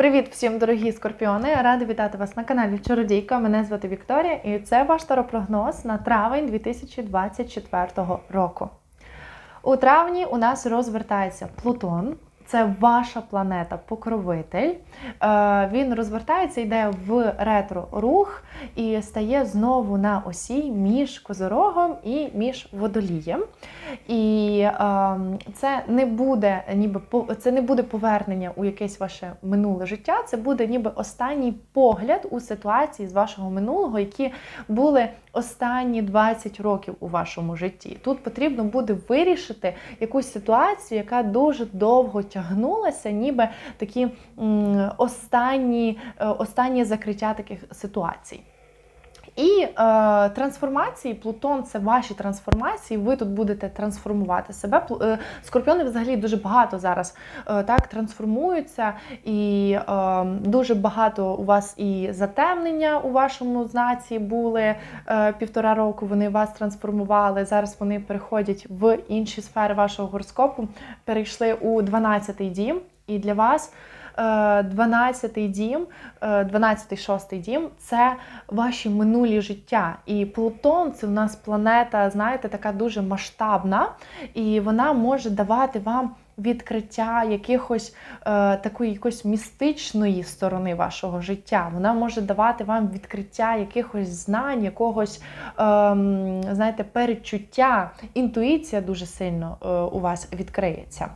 Привіт всім, дорогі скорпіони! Рада вітати вас на каналі Чародійка. Мене звати Вікторія, і це ваш таропрогноз на травень 2024 року. У травні у нас розвертається Плутон. Це ваша планета-покровитель. Е, Він розвертається, йде в ретро-рух і стає знову на осі між козорогом і між водолієм. І е, це не буде ніби це не буде повернення у якесь ваше минуле життя. Це буде ніби останній погляд у ситуації з вашого минулого, які були останні 20 років у вашому житті. Тут потрібно буде вирішити якусь ситуацію, яка дуже довго тягнулася, ніби такі останні, останні, е, останнє закриття таких ситуацій. І е, трансформації, Плутон це ваші трансформації. Ви тут будете трансформувати себе. Е, Скорпіони взагалі дуже багато зараз е, так трансформуються, і е, дуже багато у вас і затемнення у вашому знаці були е, півтора року. Вони вас трансформували. Зараз вони переходять в інші сфери вашого гороскопу, перейшли у 12-й дім. І для вас 12-й дім, е, 12-й, 6-й дім це ваші минулі життя. І Плутон це у нас планета, знаєте, така дуже масштабна, і вона може давати вам відкриття якихось е, такої якоїсь містичної сторони вашого життя. Вона може давати вам відкриття якихось знань, якогось ем, знаєте, перечуття. Інтуїція дуже сильно е, у вас відкриється.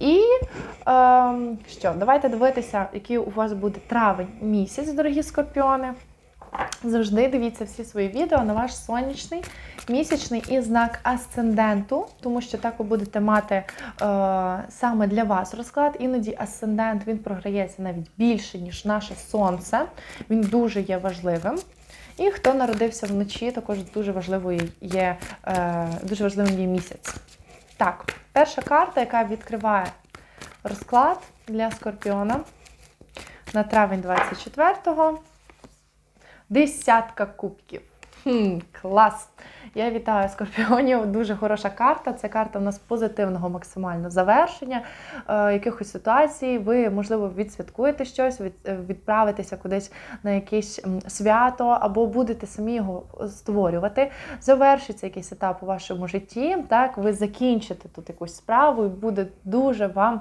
І ем, що, давайте дивитися, який у вас буде травень місяць, дорогі скорпіони. Завжди дивіться всі свої відео на ваш сонячний, місячний і знак асценденту, тому що так ви будете мати е, саме для вас розклад. Іноді асцендент він програється навіть більше, ніж наше сонце. Він дуже є важливим. І хто народився вночі, також дуже важливою є, е, дуже важливим є місяць. Так, перша карта, яка відкриває розклад для Скорпіона на травень 24-го. Десятка кубків. Хм, клас! Я вітаю скорпіонів. Дуже хороша карта. Це карта у нас позитивного максимально завершення е, якихось ситуацій. Ви, можливо, відсвяткуєте щось, від, е, відправитеся кудись на якесь свято, або будете самі його створювати. Завершиться якийсь етап у вашому житті. Так, ви закінчите тут якусь справу, і буде дуже вам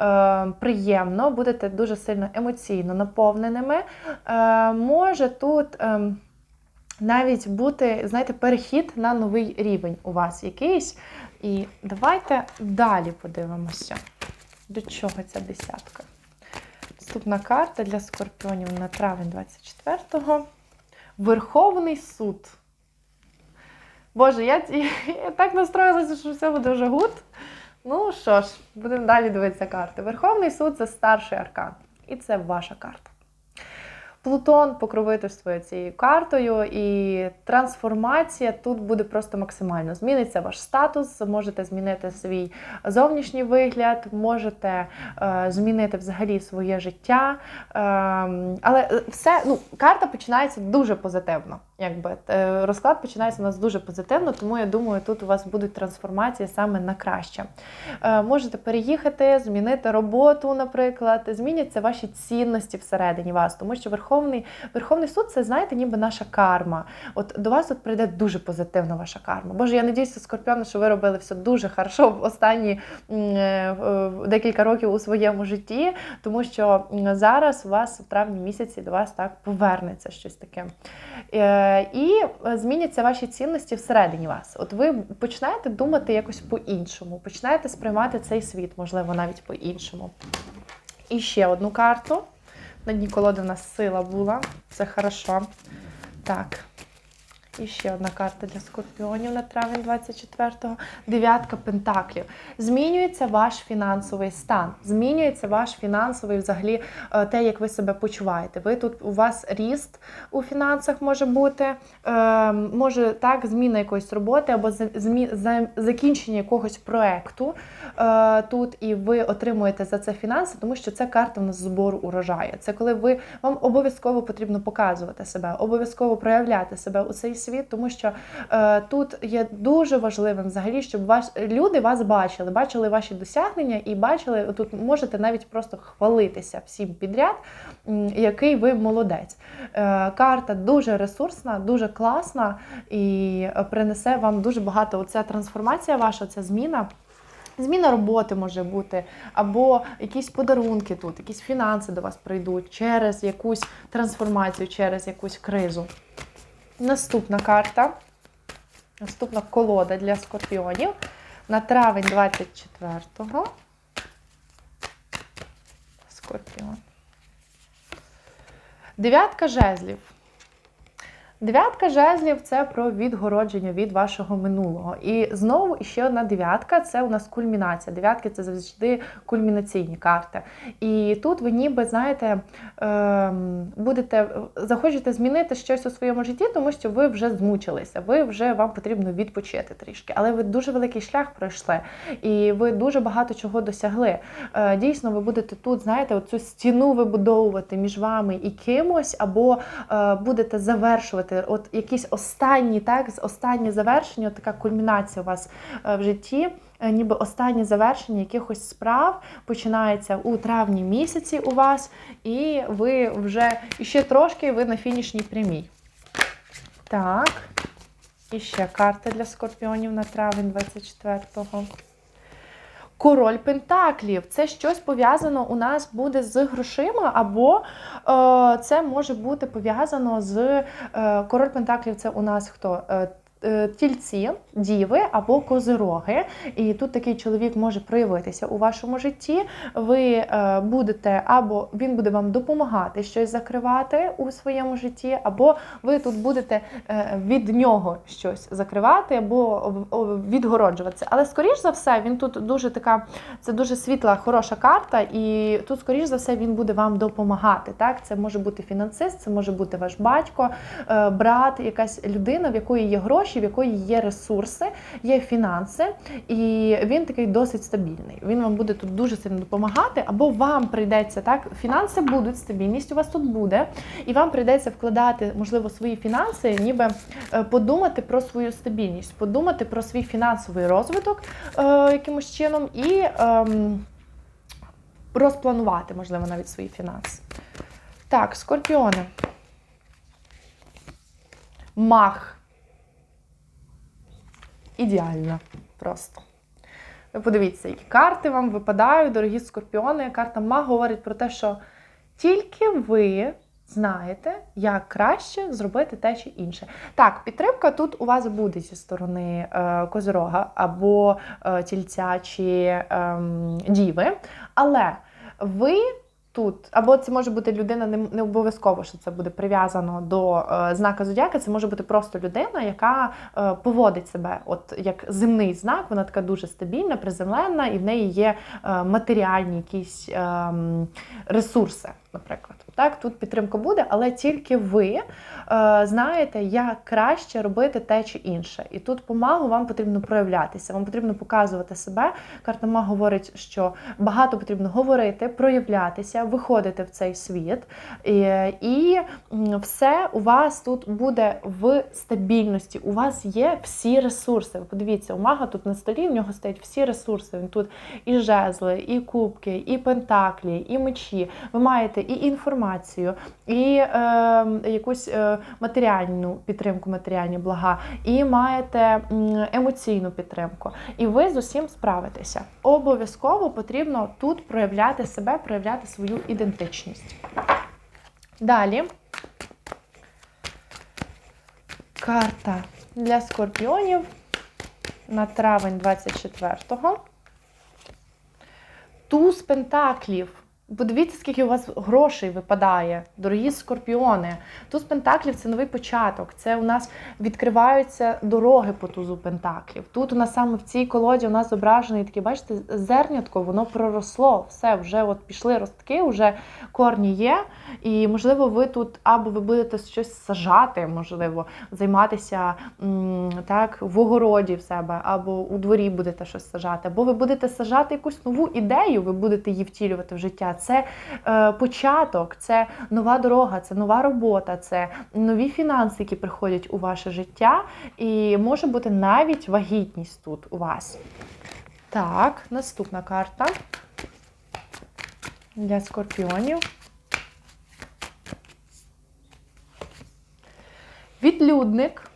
е, приємно, будете дуже сильно емоційно наповненими. Е, може тут. ем, навіть бути, знаєте, перехід на новий рівень у вас якийсь. І давайте далі подивимося, до чого ця десятка. Наступна карта для скорпіонів на травень 24-го. Верховний суд. Боже, я, я так настроїлася, що все буде вже гуд. Ну що ж, будемо далі дивитися карти. Верховний суд це старший аркан. І це ваша карта. Плутон покровительствує цією картою, і трансформація тут буде просто максимально. Зміниться ваш статус, можете змінити свій зовнішній вигляд, можете е, змінити взагалі своє життя. Е, але все, ну, карта починається дуже позитивно. Якби Е, розклад починається у нас дуже позитивно, тому я думаю, тут у вас будуть трансформації саме на краще. Е, можете переїхати, змінити роботу, наприклад, зміняться ваші цінності всередині вас, тому що Верховний, Верховний суд це, знаєте, ніби наша карма. От до вас тут прийде дуже позитивна ваша карма. Боже, я надіюся, Скорпіони, що ви робили все дуже хорошо в останні е, декілька років у своєму житті, тому що зараз у вас в травні місяці до вас так повернеться щось таке. Е, І е, зміняться ваші цінності всередині вас. От ви починаєте думати якось по-іншому, починаєте сприймати цей світ, можливо, навіть по-іншому. І ще одну карту. На дні колоди у нас сила була. Це хорошо. Так. І ще одна карта для скорпіонів на травень 24-го. Дев'ятка пентаклів. Змінюється ваш фінансовий стан. Змінюється ваш фінансовий взагалі е, те, як ви себе почуваєте. Ви тут у вас ріст у фінансах може бути, е, може так, зміна якоїсь роботи або змі- закінчення якогось проекту е, тут, і ви отримуєте за це фінанси, тому що це карта в нас збору урожаю. Це коли ви вам обов'язково потрібно показувати себе, обов'язково проявляти себе у цей світ, тому що е, тут є дуже важливим взагалі, щоб ваш люди вас бачили, бачили ваші досягнення і бачили, тут можете навіть просто хвалитися всім підряд, який ви молодець. Е, карта дуже ресурсна, дуже класна і принесе вам дуже багато. Оця трансформація ваша, ця зміна. Зміна роботи може бути, або якісь подарунки тут, якісь фінанси до вас прийдуть через якусь трансформацію, через якусь кризу. Наступна карта. Наступна колода для скорпіонів на травень 24-го. Скорпіон. Дев'ятка жезлів. Дев'ятка жезлів це про відгородження від вашого минулого. І знову ще одна дев'ятка це у нас кульмінація. Дев'ятки це завжди кульмінаційні карти. І тут ви ніби, знаєте, ем, будете захочете змінити щось у своєму житті, тому що ви вже змучилися, ви вже вам потрібно відпочити трішки. Але ви дуже великий шлях пройшли, і ви дуже багато чого досягли. Е, Дійсно, ви будете тут, знаєте, оцю стіну вибудовувати між вами і кимось, або е, будете завершувати от якісь останні, так, з- останні завершення, от така кульмінація у вас е, в житті. е, Ніби останнє завершення якихось справ починається у травні місяці у вас, і ви вже і ще трошки ви на фінішній прямій. Так. І ще карта для скорпіонів на травень 24-го. Король Пентаклів це щось пов'язано у нас буде з грошима, або е, це може бути пов'язано з е, король Пентаклів. Це у нас хто? Е, Тільці, діви або козироги, і тут такий чоловік може проявитися у вашому житті. Ви е, будете або він буде вам допомагати щось закривати у своєму житті, або ви тут будете е, від нього щось закривати або відгороджуватися. Але скоріш за все, він тут дуже така, це дуже світла, хороша карта, і тут, скоріш за все, він буде вам допомагати. Так, це може бути фінансист, це може бути ваш батько, брат, якась людина, в якої є гроші, в якої є ресурси, є фінанси, і він такий досить стабільний. Він вам буде тут дуже сильно допомагати, або вам прийдеться так. Фінанси будуть, стабільність у вас тут буде, і вам прийдеться вкладати, можливо, свої фінанси, ніби е, подумати про свою стабільність, подумати про свій фінансовий розвиток е, якимось чином і ем, розпланувати, можливо, навіть свої фінанси. Так, скорпіони. Мах. Ідеально просто. Ви подивіться, які карти вам випадають, дорогі скорпіони. Карта Маг говорить про те, що тільки ви знаєте, як краще зробити те чи інше. Так, підтримка тут у вас буде зі сторони е, козирога або е, тільця чи ем, діви, але ви. Тут або це може бути людина, не, не обов'язково, що це буде прив'язано до е, знака зодіака. Це може бути просто людина, яка е, поводить себе, от як земний знак. Вона така дуже стабільна, приземленна, і в неї є е, матеріальні якісь е, ресурси, наприклад. Так, тут підтримка буде, але тільки ви е, знаєте, як краще робити те чи інше. І тут помагу вам потрібно проявлятися, вам потрібно показувати себе. Карта Маг говорить, що багато потрібно говорити, проявлятися, виходити в цей світ. І, і все у вас тут буде в стабільності. У вас є всі ресурси. Ви Подивіться, у мага тут на столі, в нього стоять всі ресурси. Він тут і жезли, і кубки, і пентаклі, і мечі. Ви маєте і інформацію, і е, якусь матеріальну підтримку, матеріальні блага, і маєте емоційну підтримку. І ви з усім справитеся. Обов'язково потрібно тут проявляти себе, проявляти свою ідентичність. Далі. Карта для скорпіонів на травень 24-го. Туз пентаклів. Подивіться, скільки у вас грошей випадає, дорогі скорпіони. Туз пентаклів це новий початок. Це у нас відкриваються дороги по тузу пентаклів. Тут у нас саме в цій колоді у нас зображений такий, бачите, зернятко, воно проросло. Все, вже от пішли ростки, вже корні є. І можливо, ви тут або ви будете щось сажати, можливо, займатися так в огороді в себе, або у дворі будете щось сажати, або ви будете сажати якусь нову ідею, ви будете її втілювати в життя. Це е, початок, це нова дорога, це нова робота, це нові фінанси, які приходять у ваше життя, і може бути навіть вагітність тут у вас. Так, наступна карта для скорпіонів. Відлюдник.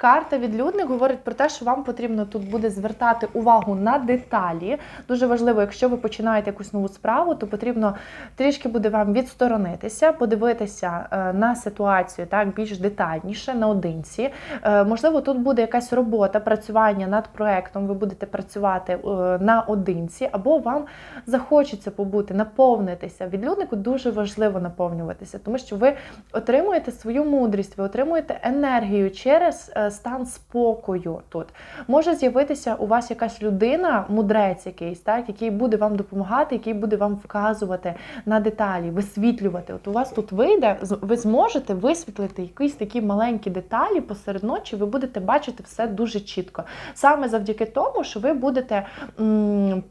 Карта відлюдник говорить про те, що вам потрібно тут буде звертати увагу на деталі. Дуже важливо, якщо ви починаєте якусь нову справу, то потрібно трішки буде вам відсторонитися, подивитися е, на ситуацію так більш детальніше, наодинці. Е, Можливо, тут буде якась робота, працювання над проектом. Ви будете працювати е, наодинці, або вам захочеться побути, наповнитися. Відлюднику дуже важливо наповнюватися, тому що ви отримуєте свою мудрість, ви отримуєте енергію через стан спокою тут. Може з'явитися у вас якась людина, мудрець якийсь, так, який буде вам допомагати, який буде вам вказувати на деталі, висвітлювати. От у вас тут вийде, ви зможете висвітлити якісь такі маленькі деталі посеред ночі, ви будете бачити все дуже чітко. Саме завдяки тому, що ви будете. м,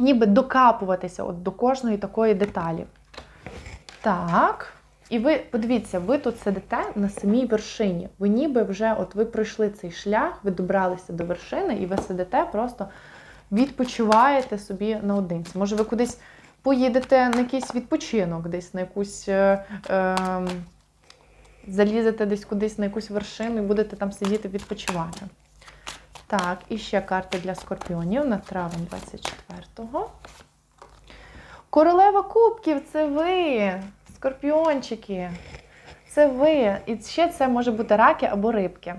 Ніби докапуватися от до кожної такої деталі. Так. І ви подивіться, ви тут сидите на самій вершині. Ви ніби вже от ви пройшли цей шлях, ви добралися до вершини, і ви сидите, просто відпочиваєте собі наодинці. Може, ви кудись поїдете на якийсь відпочинок, десь на якусь. Е, е, залізете десь кудись на якусь вершину і будете там сидіти відпочивати. Так, і ще карти для скорпіонів на травень 24-го. Королева кубків це ви, скорпіончики. Це ви. І ще це може бути раки або рибки.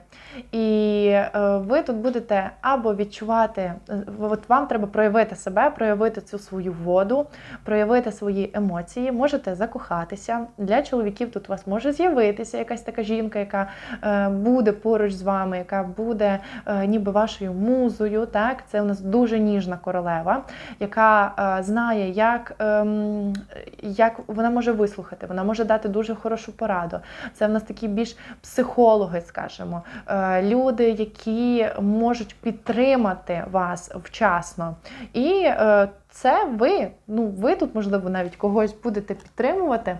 І е, ви тут будете або відчувати, е, от вам треба проявити себе, проявити цю свою воду, проявити свої емоції, можете закохатися. Для чоловіків тут у вас може з'явитися якась така жінка, яка е, буде поруч з вами, яка буде ніби вашою музою. Так, це у нас дуже ніжна королева, яка знає, як, ем, як вона може вислухати, вона може дати дуже хорошу пораду. Це в нас такі більш психологи, скажімо, е, люди, які можуть підтримати вас вчасно. І е, це ви, ну ви тут, можливо, навіть когось будете підтримувати.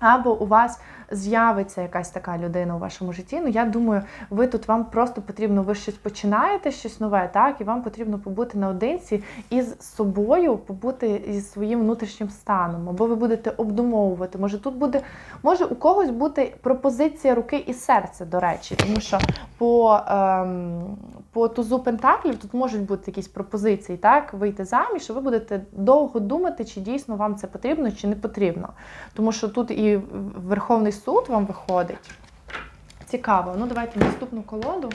Або у вас з'явиться якась така людина у вашому житті. Ну, я думаю, ви тут вам просто потрібно, ви щось починаєте, щось нове, так, і вам потрібно побути наодинці із собою, побути із своїм внутрішнім станом. Або ви будете обдумовувати. Може, тут буде, може у когось бути пропозиція руки і серця, до речі, тому що по, ем, по тузу Пентаклів тут можуть бути якісь пропозиції, так, вийти заміж, і ви будете довго думати, чи дійсно вам це потрібно, чи не потрібно. Тому що тут і Верховний суд вам виходить. Цікаво. Ну, давайте наступну колоду.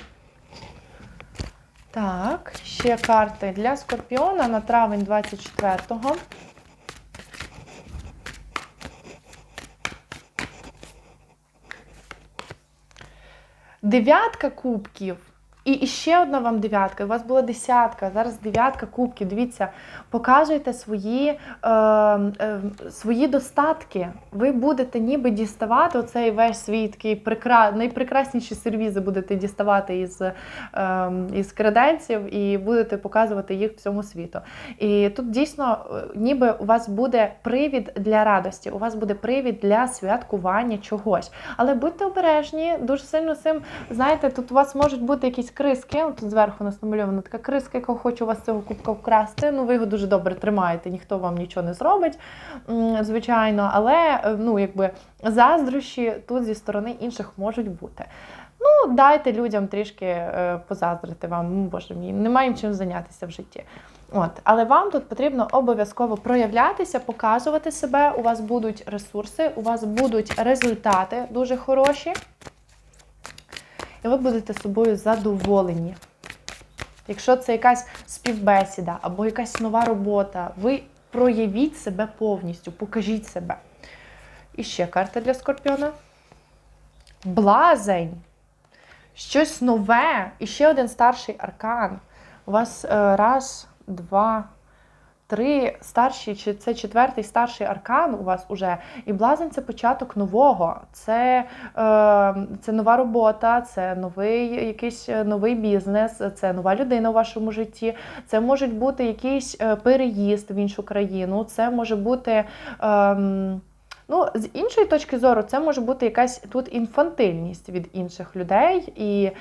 Так, ще карти для Скорпіона на травень 24-го. Дев'ятка кубків. І ще одна вам дев'ятка. У вас була десятка, зараз дев'ятка кубків. Дивіться, показуйте свої, е, е, свої достатки. Ви будете ніби діставати оцей весь свій такий прекра... найпрекрасніші сервізи будете діставати із, е, із креденців і будете показувати їх всьому світу. І тут дійсно, е, ніби у вас буде привід для радості, у вас буде привід для святкування чогось. Але будьте обережні, дуже сильно цим, знаєте, тут у вас можуть бути якісь криски. Тут зверху у нас намальована така криска, яка хоче у вас цього кубка вкрасти. Ну, ви його дуже добре тримаєте, ніхто вам нічого не зробить, звичайно. Але е, ну, якби заздрощі тут зі сторони інших можуть бути. Ну, дайте людям трішки е, позаздрити вам, боже мій, немає чим зайнятися в житті. От, але вам тут потрібно обов'язково проявлятися, показувати себе. У вас будуть ресурси, у вас будуть результати дуже хороші. І ви будете собою задоволені. Якщо це якась співбесіда або якась нова робота, ви проявіть себе повністю, покажіть себе. І ще карта для скорпіона. Блазень. Щось нове. І ще один старший аркан. У вас е, раз, два, три старші, чи це четвертий старший аркан у вас уже. І блазень це початок нового. Це, е, це нова робота, це новий якийсь е, новий бізнес, це нова людина у вашому житті. Це можуть бути якийсь е, переїзд в іншу країну, це може бути. Е, Ну, з іншої точки зору, це може бути якась тут інфантильність від інших людей, і е,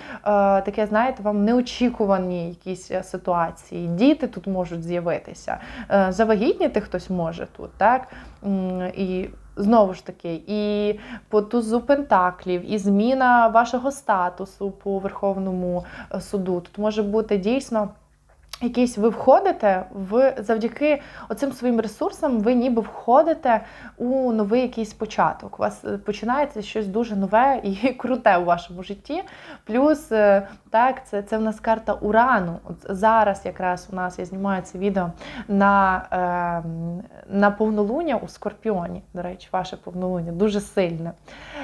таке, знаєте, вам неочікувані якісь е, ситуації. Діти тут можуть з'явитися. Е, завагітніти хтось може тут, так? І знову ж таки, і по тузу пентаклів, і зміна вашого статусу по Верховному е, суду. Тут може бути дійсно. Якийсь ви входите в завдяки оцим своїм ресурсам, ви ніби входите у новий якийсь початок. У вас е, починається щось дуже нове і круте у вашому житті. Плюс, е, так, це це в нас карта урану. От Зараз якраз у нас я знімаю це відео на е, на повнолуння у Скорпіоні. До речі, ваше повнолуння дуже сильне.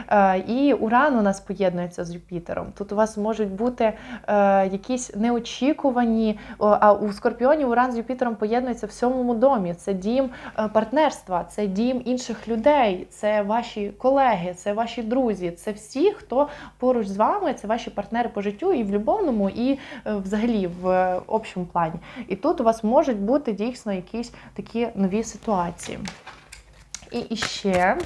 Е, І уран у нас поєднується з Юпітером. Тут у вас можуть бути е, якісь неочікувані а у Скорпіоні Уран з Юпітером поєднується в сьомому домі. Це дім е, партнерства, це дім інших людей, це ваші колеги, це ваші друзі, це всі, хто поруч з вами, це ваші партнери по життю і в любовному, і е, взагалі в е, общому плані. І тут у вас можуть бути дійсно якісь такі нові ситуації. І ще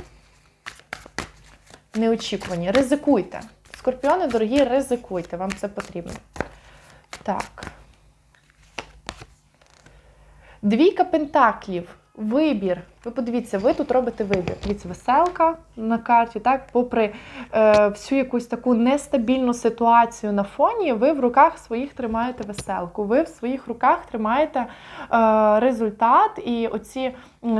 неочікувані. Ризикуйте. Скорпіони, дорогі, ризикуйте, вам це потрібно. Так. Двійка пентаклів. Вибір. Ви подивіться, ви тут робите вибір. Дивіться, веселка на карті, так, попри е, всю якусь таку нестабільну ситуацію на фоні, ви в руках своїх тримаєте веселку. Ви в своїх руках тримаєте е, результат, і оці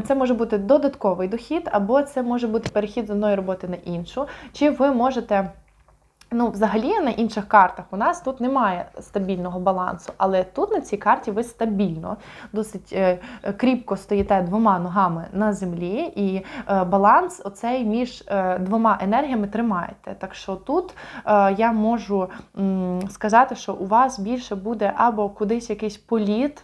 це може бути додатковий дохід, або це може бути перехід з одної роботи на іншу. Чи ви можете. Ну, взагалі на інших картах у нас тут немає стабільного балансу, але тут на цій карті ви стабільно, досить е, кріпко стоїте двома ногами на землі, і е, баланс оцей між е, двома енергіями тримаєте. Так що тут я можу сказати, що у вас більше буде або кудись якийсь політ.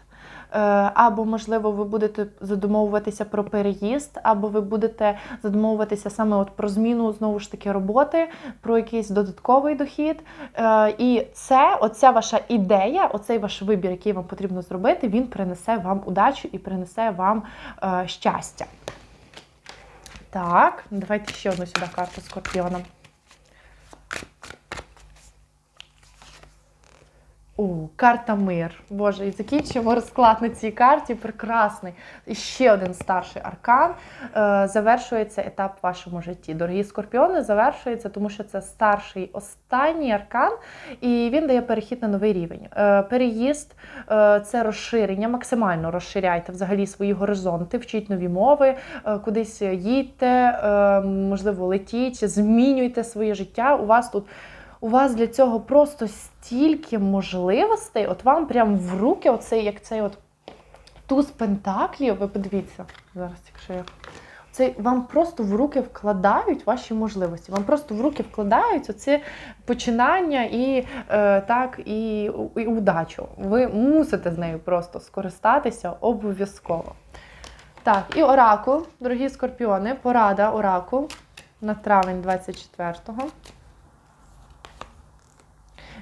Е, або, можливо, ви будете задумовуватися про переїзд, або ви будете задумовуватися саме от про зміну знову ж таки роботи, про якийсь додатковий дохід. Е, і це, оця ваша ідея, оцей ваш вибір, який вам потрібно зробити, він принесе вам удачу і принесе вам е, щастя. Так, давайте ще одну сюди карту скорпіона. О, карта мир. Боже, і закінчуємо розклад на цій карті. Прекрасний. І ще один старший аркан. Е, завершується етап в вашому житті. Дорогі скорпіони, завершується, тому що це старший останній аркан, і він дає перехід на новий рівень. Е, переїзд е, це розширення, максимально розширяйте взагалі свої горизонти, вчіть нові мови, кудись їдьте, можливо, летіть, змінюйте своє життя. У вас тут у вас для цього просто стільки можливостей, от вам прям в руки, оцей, як цей от туз пентаклів, ви подивіться, зараз, якщо я. Це вам просто в руки вкладають ваші можливості. Вам просто в руки вкладають оце починання і е, так, і, і удачу. Ви мусите з нею просто скористатися обов'язково. Так, і оракул, дорогі скорпіони, порада оракул на травень 24-го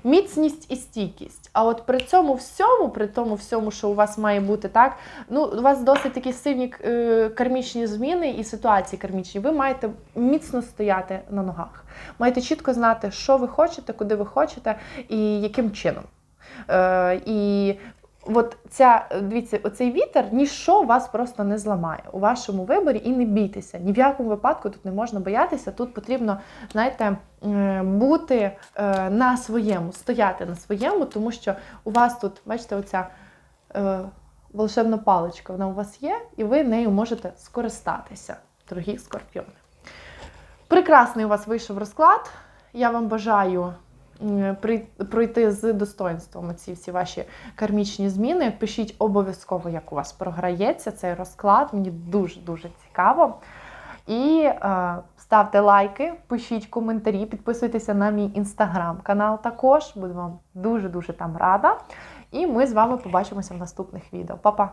міцність і стійкість. А от при цьому всьому, при тому всьому, що у вас має бути так, ну у вас досить такі сильні е, кармічні зміни і ситуації кармічні. Ви маєте міцно стояти на ногах. Маєте чітко знати, що ви хочете, куди ви хочете і яким чином. Е, І От ця, дивіться, оцей вітер ніщо вас просто не зламає у вашому виборі і не бійтеся. Ні в якому випадку тут не можна боятися. Тут потрібно, знаєте, бути е, на своєму, стояти на своєму, тому що у вас тут, бачите, оця е, волшебна паличка, вона у вас є, і ви нею можете скористатися, дорогі скорпіони. Прекрасний у вас вийшов розклад. Я вам бажаю пройти з достоинством ці всі ваші кармічні зміни. Пишіть обов'язково, як у вас програється цей розклад. Мені дуже-дуже цікаво. І е, ставте лайки, пишіть коментарі, підписуйтеся на мій інстаграм-канал також. Буду вам дуже-дуже там рада. І ми з вами побачимося в наступних відео. Па-па!